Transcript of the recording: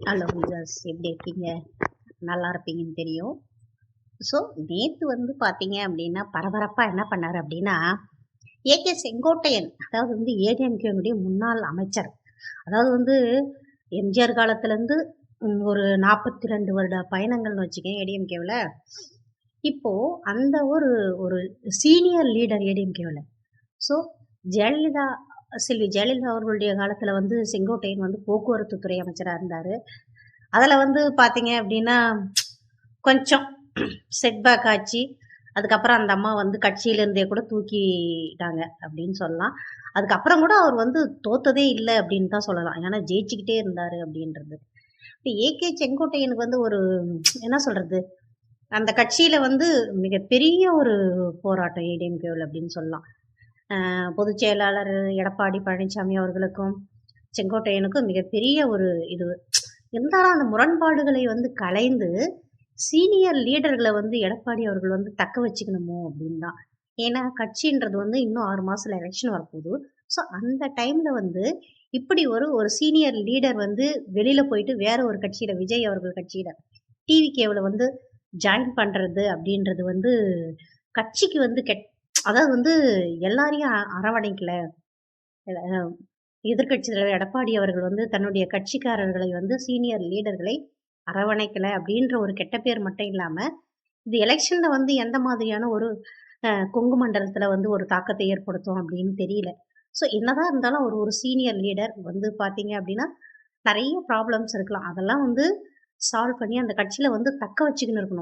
Hello விஜாஸ் எப்படி இருக்கீங்க? நல்லா இருப்பீங்கன்னு தெரியும். ஸோ நேற்று வந்து பார்த்தீங்க அப்படின்னா பரபரப்பாக என்ன பண்ணார் அப்படின்னா ஏகே செங்கோட்டையன் அதாவது வந்து ஏடிஎம்கேனுடைய முன்னாள் அமைச்சர் அதாவது வந்து எம்ஜிஆர் காலத்துலேருந்து ஒரு நாற்பத்தி ரெண்டு வருட பயணங்கள்னு வச்சுக்கேன் ஏடிஎம்கேவில் இப்போது அந்த ஒரு ஒரு சீனியர் லீடர் ஏடிஎம்கேவில் ஸோ ஜெயலலிதா செல்வி ஜெயலலிதா அவர்களுடைய காலத்தில் வந்து செங்கோட்டையன் வந்து போக்குவரத்து துறை அமைச்சராக இருந்தார். அதில் வந்து பார்த்தீங்க அப்படின்னா கொஞ்சம் செட்பேக் ஆச்சு. அதுக்கப்புறம் அந்த அம்மா வந்து கட்சியிலேருந்தே கூட தூக்கிட்டாங்க அப்படின்னு சொல்லலாம். அதுக்கப்புறம் கூட அவர் வந்து தோத்ததே இல்லை அப்படின்னு தான் சொல்லலாம். ஏன்னா ஜெயிச்சுக்கிட்டே இருந்தார் அப்படின்றது. இப்போ ஏகே செங்கோட்டையனுக்கு வந்து ஒரு என்ன சொல்கிறது அந்த கட்சியில் வந்து மிகப்பெரிய ஒரு போராட்டம் ஏடிஎம்கேவில் அப்படின்னு சொல்லலாம். பொதுச் செயலாளர் எடப்பாடி பழனிசாமி அவர்களுக்கும் செங்கோட்டையனுக்கும் மிகப்பெரிய ஒரு இது. இருந்தாலும் அந்த முரண்பாடுகளை வந்து கலைந்து சீனியர் லீடர்களை வந்து எடப்பாடி அவர்கள் வந்து தக்க வச்சுக்கணுமோ அப்படின்னு தான் ஏன்னா கட்சின்றது வந்து இன்னும் ஆறு மாதத்தில் எலெக்ஷன் வரப்போகுது. ஸோ அந்த டைமில் வந்து இப்படி ஒரு ஒரு சீனியர் லீடர் வந்து வெளியில் போயிட்டு வேற ஒரு கட்சியில் விஜய் அவர்கள் கட்சியில் டிவி கேவில் வந்து ஜாயின் பண்ணுறது அப்படின்றது வந்து கட்சிக்கு வந்து கெட் அதாவது வந்து எல்லாரையும் அரவணைக்கல. எதிர்கட்சி தலைவர் எடப்பாடி அவர்கள் வந்து தன்னுடைய கட்சிக்காரர்களை வந்து சீனியர் லீடர்களை அரவணைக்கல அப்படின்ற ஒரு கெட்ட பேர் மட்டும் இல்லாமல் இது எலெக்ஷனில் வந்து எந்த மாதிரியான ஒரு கொங்கு மண்டலத்தில் வந்து ஒரு தாக்கத்தை ஏற்படுத்தும் அப்படின்னு தெரியல. ஸோ என்னதான் இருந்தாலும் ஒரு ஒரு சீனியர் லீடர் வந்து பார்த்தீங்க அப்படின்னா நிறைய ப்ராப்ளம்ஸ் இருக்கலாம். அதெல்லாம் வந்து சால்வ் பண்ணி அந்த கட்சியில் வந்து தக்க வச்சுக்கின்னு இருக்கணும்.